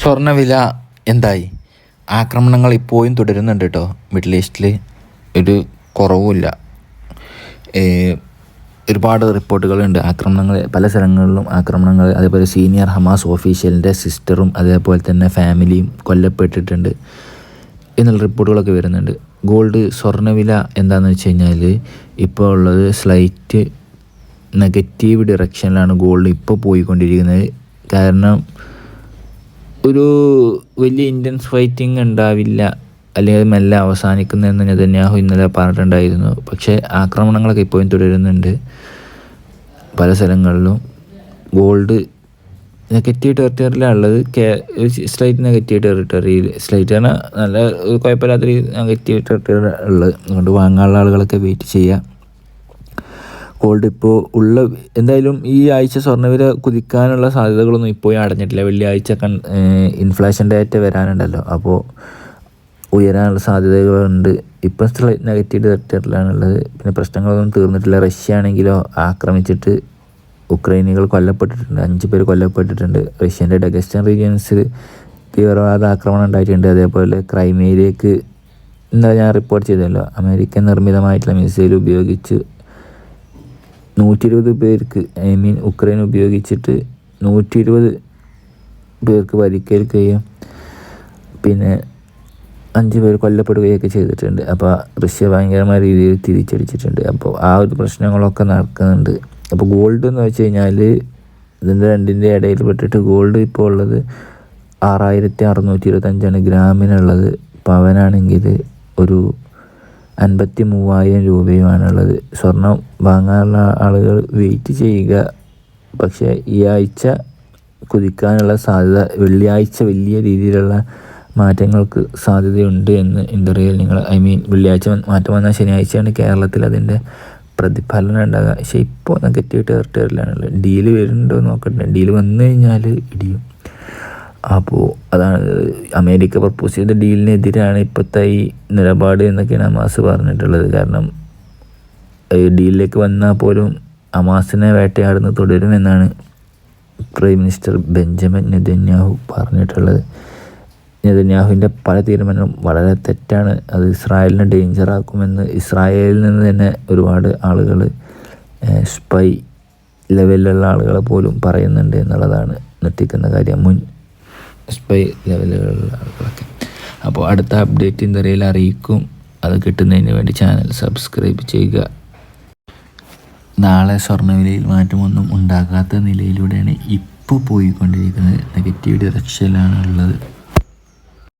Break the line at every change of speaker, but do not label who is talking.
സ്വർണവില എന്തായി? ആക്രമണങ്ങൾ ഇപ്പോഴും തുടരുന്നുണ്ട് കേട്ടോ മിഡിൽ ഈസ്റ്റിൽ ഒരു കുറവുമില്ല. ഒരുപാട് റിപ്പോർട്ടുകളുണ്ട്. ആക്രമണങ്ങൾ പല സ്ഥലങ്ങളിലും ആക്രമണങ്ങൾ. അതേപോലെ സീനിയർ ഹമാസ് ഓഫീഷ്യലിന്റെ സിസ്റ്ററും അതേപോലെ തന്നെ ഫാമിലിയും കൊല്ലപ്പെട്ടിട്ടുണ്ട് എന്നുള്ള റിപ്പോർട്ടുകളൊക്കെ വരുന്നുണ്ട്. ഗോൾഡ് സ്വർണവില എന്താണെന്ന് വെച്ച് കഴിഞ്ഞാൽ ഇപ്പോൾ ഉള്ളത് സ്ലൈറ്റ് നെഗറ്റീവ് ഡിറക്ഷനിലാണ് ഗോൾഡ് ഇപ്പോൾ പോയിക്കൊണ്ടിരിക്കുന്നത്. കാരണം ഒരു വലിയ ഇന്ത്യൻ ഫൈറ്റിംഗ് ഉണ്ടാവില്ല. അല്ലെങ്കിൽ അത് മെല്ലെ അവസാനിക്കുന്നതെന്ന് നെതന്യാഹു ഇന്നലെ പറഞ്ഞിട്ടുണ്ടായിരുന്നു. പക്ഷേ ആക്രമണങ്ങളൊക്കെ ഇപ്പോഴും തുടരുന്നുണ്ട്. പല സ്ഥലങ്ങളിലും. ഗോൾഡ് നെഗറ്റീവ് ടെറിട്ടറിയിലാണ് ഉള്ളത്. കേ സ്ലൈറ്റ് നെഗറ്റീവ് ടെറിട്ടറിയിൽ സ്ലൈറ്റ് ആണ് നല്ല കുഴപ്പമില്ലാത്ത നെഗറ്റീവ് ടെറിട്ടറി ഉള്ളത്. അതുകൊണ്ട് വാങ്ങാനുള്ള ആളുകളൊക്കെ വെയിറ്റ് ചെയ്യുക ഗോൾഡ് ഇപ്പോൾ ഉള്ള എന്തായാലും ഈ ആഴ്ച സ്വർണവില കുതിക്കാനുള്ള സാധ്യതകളൊന്നും ഇപ്പോഴും അടഞ്ഞിട്ടില്ല. വെള്ളിയാഴ്ച കൺ ഇൻഫ്ലേഷൻ ഡേറ്റ വരാനുണ്ടല്ലോ. അപ്പോൾ ഉയരാനുള്ള സാധ്യതകളുണ്ട് ഇപ്പം സ്ലൈറ്റ് നെഗറ്റീവ് ടെറിട്ടറിലാണുള്ളത് പിന്നെ പ്രശ്നങ്ങളൊന്നും തീർന്നിട്ടില്ല. റഷ്യ ആണെങ്കിലോ ആക്രമിച്ചിട്ട് ഉക്രൈനികൾ കൊല്ലപ്പെട്ടിട്ടുണ്ട്. അഞ്ച് പേര് കൊല്ലപ്പെട്ടിട്ടുണ്ട്. റഷ്യന്റെ ഡഗസ്റ്റൻ റീജിയൻസിൽ തീവ്രവാദ ആക്രമണം ഉണ്ടായിട്ടുണ്ട്. അതേപോലെ ക്രൈമയിലേക്ക് എന്താ ഞാൻ റിപ്പോർട്ട് ചെയ്തല്ലോ. അമേരിക്കൻ നിർമ്മിതമായിട്ടുള്ള മിസൈൽ ഉപയോഗിച്ച് നൂറ്റി ഇരുപത് പേർക്ക് ഐ മീൻ ഉക്രൈൻ ഉപയോഗിച്ചിട്ട് നൂറ്റി ഇരുപത് പേർക്ക് പരിക്കേൽക്കുകയും പിന്നെ അഞ്ച് പേർ കൊല്ലപ്പെടുകയൊക്കെ ചെയ്തിട്ടുണ്ട്. അപ്പോൾ റഷ്യ ഭയങ്കരമായ രീതിയിൽ തിരിച്ചടിച്ചിട്ടുണ്ട്. അപ്പോൾ ആ ഒരു പ്രശ്നങ്ങളൊക്കെ നടക്കുന്നുണ്ട്. അപ്പോൾ ഗോൾഡ് എന്ന് വെച്ച് കഴിഞ്ഞാൽ ഇതിന്റെ രണ്ടിന്റെ ഇടയിൽ പെട്ടിട്ട് ഗോൾഡ് ഇപ്പോൾ ഉള്ളത് ആറായിരത്തി അറുന്നൂറ്റി ഇരുപത്തഞ്ചാണ് ഗ്രാമിനുള്ളത്. പവനാണെങ്കിൽ ഒരു അൻപത്തി മൂവായിരം രൂപയുമാണുള്ളത്. സ്വർണം വാങ്ങാനുള്ള ആളുകൾ വെയിറ്റ് ചെയ്യുക. പക്ഷേ ഈ ആഴ്ച കുതിക്കാനുള്ള സാധ്യത വെള്ളിയാഴ്ച വലിയ രീതിയിലുള്ള മാറ്റങ്ങൾക്ക് സാധ്യതയുണ്ട് എന്ന് ഇന്റർവ്യൂവിൽ നിങ്ങൾ ഐ മീൻ വെള്ളിയാഴ്ച മാറ്റം വന്നാൽ ശനിയാഴ്ചയാണ് കേരളത്തിൽ അതിന്റെ പ്രതിഫലനം ഉണ്ടാകുക. പക്ഷേ ഇപ്പോൾ നെഗറ്റീവ് ടെറിട്ടറിയിലാണുള്ളത് ഡീൽ വരുന്നുണ്ടോ നോക്കട്ടെ ഡീൽ വന്നു കഴിഞ്ഞാൽ ഇടിയും. അപ്പോൾ അതാണ് അമേരിക്ക പ്രപ്പോസ് ചെയ്ത ഡീലിനെതിരാണ് ഇപ്പോഴത്തെ ഈ നിലപാട് എന്നൊക്കെയാണ് ഹമാസ് പറഞ്ഞിട്ടുള്ളത്. കാരണം ഡീലിലേക്ക് വന്നാൽ പോലും ഹമാസിനെ വേട്ടയാടുന്ന തുടരുമെന്നാണ് പ്രൈം മിനിസ്റ്റർ ബെഞ്ചമിൻ നെതന്യാഹു പറഞ്ഞിട്ടുള്ളത്. നെതന്യാഹുവിന്റെ പല തീരുമാനവും വളരെ തെറ്റാണ്. അത് ഇസ്രായേലിനെ ഡേഞ്ചറാക്കുമെന്ന് ഇസ്രായേലിൽ നിന്ന് തന്നെ ഒരുപാട് ആളുകൾ സ്പൈ ലെവലിലുള്ള ആളുകളെ പോലും പറയുന്നുണ്ട് എന്നുള്ളതാണ് ഞെട്ടിക്കുന്ന കാര്യം. മുൻ സ്പൈ ലെവലുകളിലുള്ള ആളുകളൊക്കെ. അപ്പോൾ അടുത്ത അപ്ഡേറ്റ് ഇന്ത്യയിൽ അറിയിക്കും. അത് കിട്ടുന്നതിന് വേണ്ടി ചാനൽ സബ്സ്ക്രൈബ് ചെയ്യുക. നാളെ സ്വർണവിലയിൽ മാറ്റമൊന്നും ഉണ്ടാകാത്ത നിലയിലൂടെയാണ് ഇപ്പോൾ പോയിക്കൊണ്ടിരിക്കുന്നത്. നെഗറ്റീവ് ഡിറക്ഷനിലാണ് ഉള്ളത്